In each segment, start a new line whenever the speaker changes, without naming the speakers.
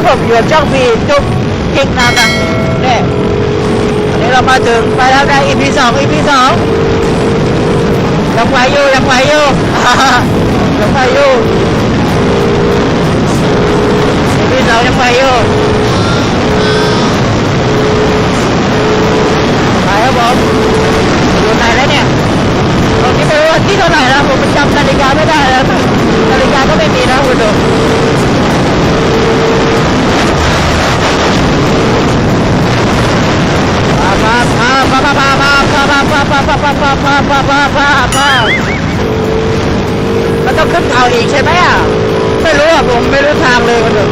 ครับผมอยู่ช่องพีจุ๊บคลิกนะครับเนี่ยอันนี้เรามาถึงไปแล้วได้ EP สอง EP สองยังไหวอยู่ยังไหวอยู่ยังไหวอยู่ EP สองยังไหวอยู่ไปครับผมอยู่ไหนแล้วเนี่ยตอนนี้ไม่รู้ว่าที่เท่าไหร่แล้วผมจำนาฬิกาไม่ได้แล้วนาฬิกาก็ไม่มีนะคุณดู มัน ต้องขึ้นเขาอีกใช่ไหมอะ ไม่รู้อะผมไม่รู้ทางเลยมันดู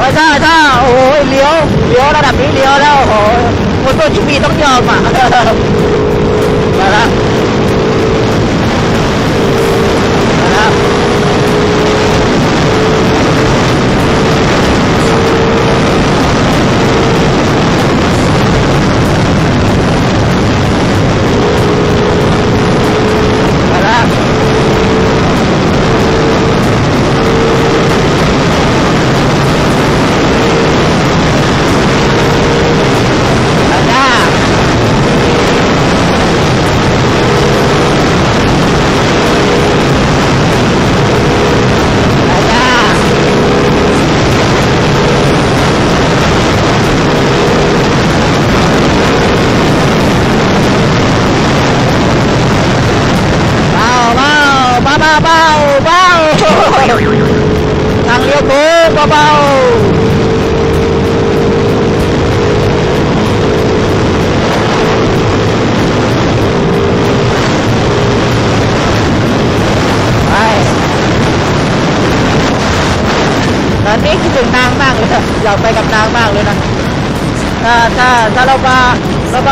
ว่าถ้าถ้าโอ้ยเลี้ยวเลี้ยวระดับนี้เลี้ยวแล้วโอ้โหมอเตอร์จีพีต้องยอมอะมาละมาละ มาแล้วมาแล้วมาแล้วเบาเบาเบาเบาเบาเบาทางเลี้ยวโค้งเบาเบาไปตอนนี้คิดถึงนางมากเลยนะอยากไปกับนางมากเลยนะ ถ้าถ้าถ้าเรามา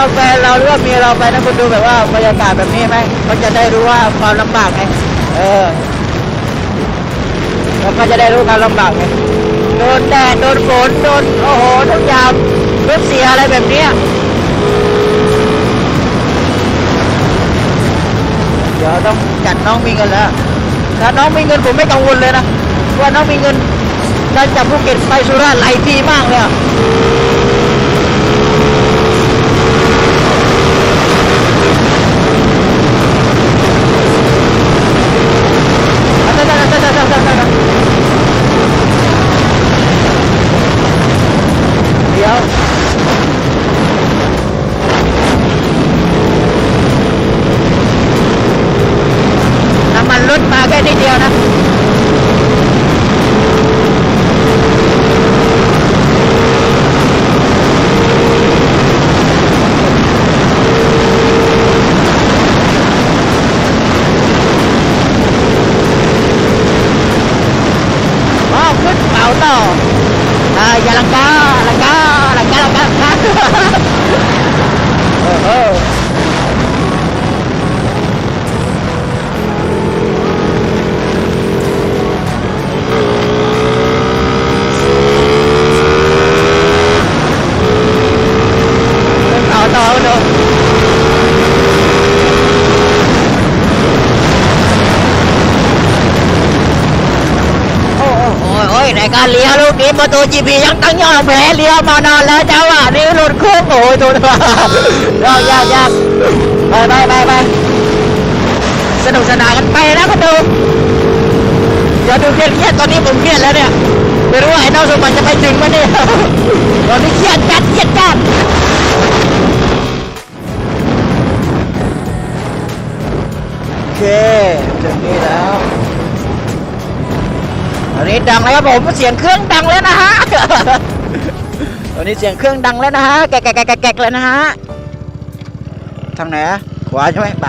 เราแฟนเราหรือว่าเมียเราไปนะคุณดูแบบว่าบรรยากาศแบบนี้ไหมมันจะได้รู้ว่าความลำบากไงเออเราก็จะได้รู้ความลำบากไงโดนแดดโดนฝนโดนโอ้โหทุกอย่างรถเสียอะไรแบบเนี้ยเดี๋ยวต้องจัดน้องมีเงินแล้วถ้าน้องมีเงินผมไม่กังวลเลยนะว่าน้องมีเงินการจากภูเก็ตไปสุราษฎร์หลทีมากเลยอะ เดี๋ยวน้ำมันลดมาแค่นิดเดียวนะ อ๋อขึ้นเขาต่ออ่าอย่าลังกาลังกาลังกาลังกาลังกาเออเออขึ้นเขาต่อคุณดูโอ้โอ้โอ้ยโอ้ยในการเลี้ยวลูก นี้ประตูจีพียังตั้งยอดแผลเลี้ยวมานานแล้วจ้าว่ะนี่หลุดโค้งโอ้ยโดนว่ายากยากยากไปไปไปไปสนุกสนานกันไปนะคุณดูอย่าดูเครียดเครียดตอนนี้ผมเครียดแล้วเนี่ยไม่รู้ว่าไอ้น้องสมบัติจะไปถึงไหมเนี่ยตอนนี้เครียดจัดเครียดจัดโอเคถึงนี่แล้ว ตอนนี้ดังแล้วครับผมเสียงเครื่องดังแล้วนะฮะตอนนี้เสียงเครื่องดังแล้วนะฮะแกะแกะแกะแกะแล้วนะฮะทางไหนขวาใช่ไหมไป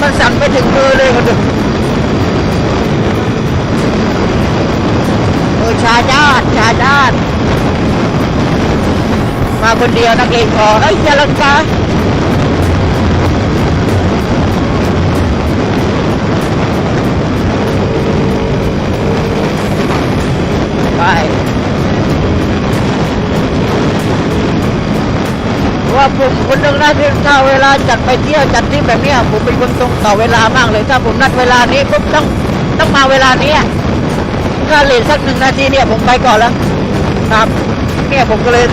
มันสั่นไปถึงมือเลยคนดูมือชาญาติชาญาติมาคนเดียวนักเลงพอเอ้ยยาลังกา ผมคนหนึ่งนะที่ถ้าเวลาจัดไปเที่ยวจัดทริปแบบเนี้ยผมเป็นคนตรงต่อเวลามากเลย ถ้าผมนัดเวลานี้ปุ๊บต้องต้องมาเวลานี้ถ้าเลทสักหนึ่งนาทีเนี่ยผมไปก่อนแล้วครับเนี่ยผมก็เลย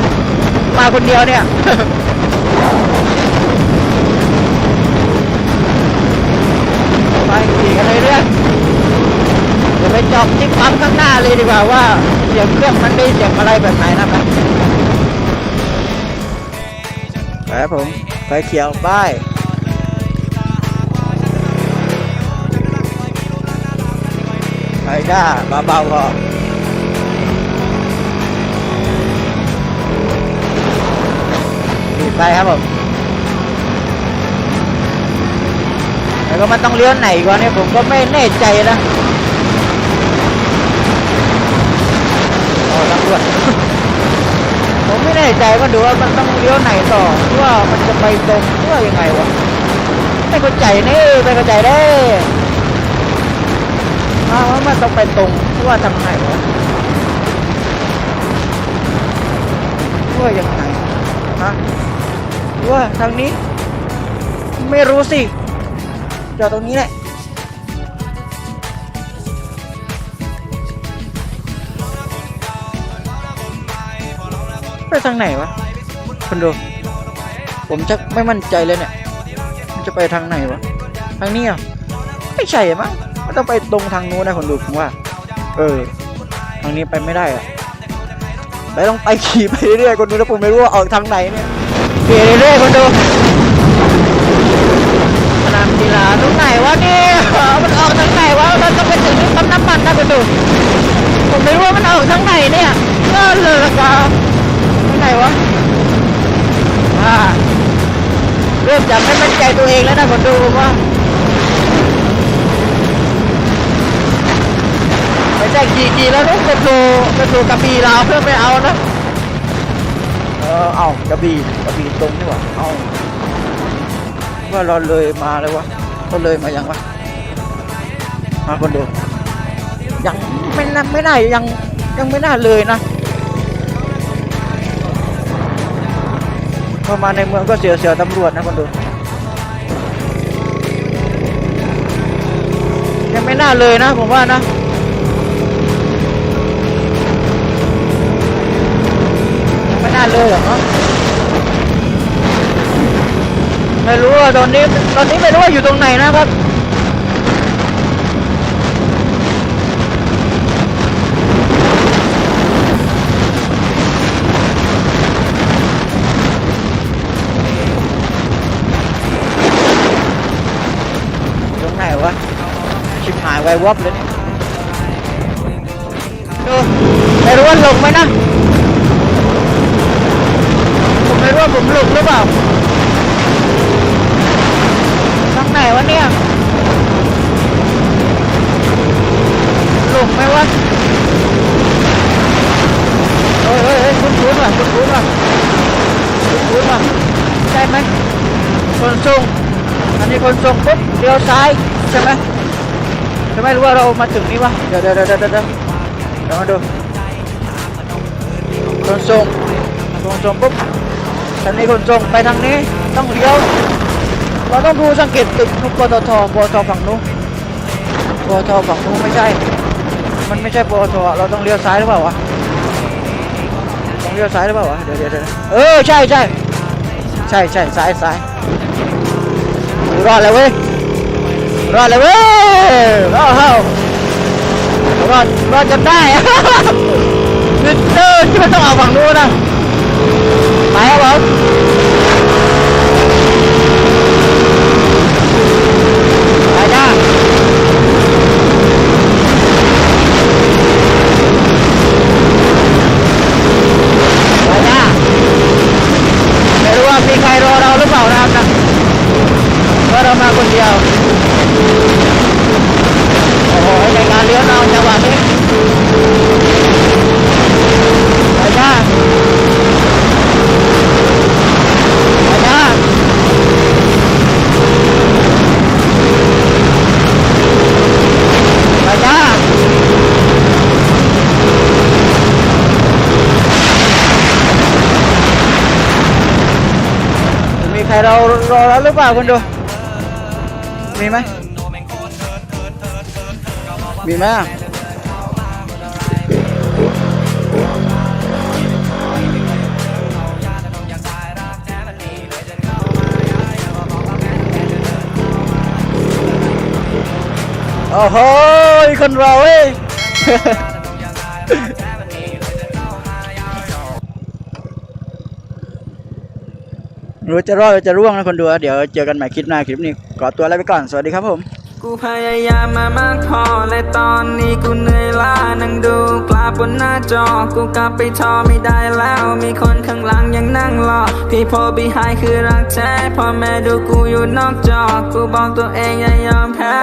มาคนเดียวเนี่ยไปขี่กันเลยเรื่อยเดี๋ยวไปจอบที่ปั๊มข้างหน้าเลยดีกว่าว่าเสียงเครื่องมันได้เสียงอะไรแบบไหนนะครับ ครับผมไฟเขียวป้ายไฟด้าเบาๆพอไปครับผมแล้วก็มันต้องเลี้ยวไหนก่อนเนี่ยผมก็ไม่แน่ใจนะโอ้ตำรวจ ไม่แน่ใจว่าดูว่ามันต้องเลี้ยวไหนต่อว่ามันจะไปตรงว่ายังไงวะไม่เข้าใจนี่ไม่เข้าใจได้อ้าวว่ามันต้องไปตรงว่าทางไหนวะว่ายังไงฮะว่าทางนี้ ไม่รู้สิจอดตรงนี้แหละ ไปทางไหนวะคนดู ผมชักไม่มั่นใจเลยเนี่ย มันจะไปทางไหนวะ ทางนี้อะไม่ใช่มั้งมันต้องไปตรงทางนู้นนะคนดูผมว่า เออ ทางนี้ไปไม่ได้อะไปต้องไปขี่ไปเรื่อยๆคนดูแล้วผมไม่รู้ว่าออกทางไหนเนี่ยขี่เรื่อยๆคนดูสนามกีฬาตรงไหนวะเนี่ยมันออกทางไหนวะมันต้องไปถึงที่ปั๊มน้ำมันนะคนดูผมไม่รู้ว่ามันออกทางไหนเนี่ยก็เลยละกันทางไหนวะอ่าเริ่มจะไม่มั่นใจตัวเองแล้วนะคนดูว่าไม่ใช่ขี่ขี่แล้วต้องกระโดดกระโดดกระบี่ลาเพื่อไม่เอานะเออเอากระบี่กระบี่ตรงนี่หว่าเอาว่าเราเลยมาเลยวะเราเลยมายังวะมาคนดูยังไม่น่าไม่ได้ยังยังไม่น่าเลยนะ เข้ามาในเมืองก็เสียวเสียวตำรวจนะคนดู ยังไม่น่าเลยนะผมว่านะยังไม่น่าเลยหรอกเนาะไม่รู้ว่าตอนนี้ตอนนี้ไม่รู้ว่าอยู่ตรงไหนนะครับ ตรงไหนวะ ชิบหายไววับเลยดูไม่รู้ว่าหลงไหมนะ ผมไม่รู้ว่าผมหลงหรือเปล่าทางไหนวะเนี่ยหลงไหมวะเฮ้ยเฮ้ยเฮ้ยคุ้นคุ้นๆว่ะคุ้นคุ้นๆว่ะคุ้นคุ้นๆว่ะใช่ไหมคนส่งอันนี้คนส่งปุ๊บเลี้ยวซ้ายใช่ไหม จะไมรู้ว่าเรามาถึงนี่วะ เดี๋ยวเดี๋ยวเดี๋ยวเดี๋ยวเดี๋ยวมาดูคนส่งคนส่งปุ๊บอันนี้คนส่งไปทางนี้ต้องเลี้ยวเราต้องดูสังเกตตึกนุกปตทปตทฝั่งนู้นปตทฝั่งนู้นไม่ใช่ มันไม่ใช่ปตทเราต้องเลี้ยวซ้ายหรือเปล่าวะต้องเลี้ยวซ้ายหรือเปล่าวะเดี๋ยวเดี๋ยวเดี๋ยวเออใช่ใช่ใช่ใช่ซ้ายซ้ายรอดเลยเว้ย รอดเลยเว้ยรอดรอดรอดจนได้ คือเออที่มันต้องเอาฝั่งนู้นนะ ยว โอ้โหในการเลี้ยวนอกจังหวะนี้ไปจ้าไปจ้าไปจ้ามี ใครเรารอแล้วหรือเปล่าคุณดู มีไหมมีไหมอะโอ้โหคนเราเว้ย หรู้จะรอดหรือจะร่วงนะคนดูเดี๋ยวเจอกันใหม่คลิปหน้าคลิปนี้ขอตัวลาไปก่อนสวัสดีครับผม
กูพยายามมามากพอและตอนนี้กูเหนื่อยล้านั่งดูกลาบนหน้าจอ กูกลับไปทอไม่ได้แล้ว มีคนข้างหลังยังนั่งรอพี่พอบีไฮคือรักแท้พ่อแม่ดูกูอยู่นอกจอ กูบอกตัวเองอย่ายอมแพ้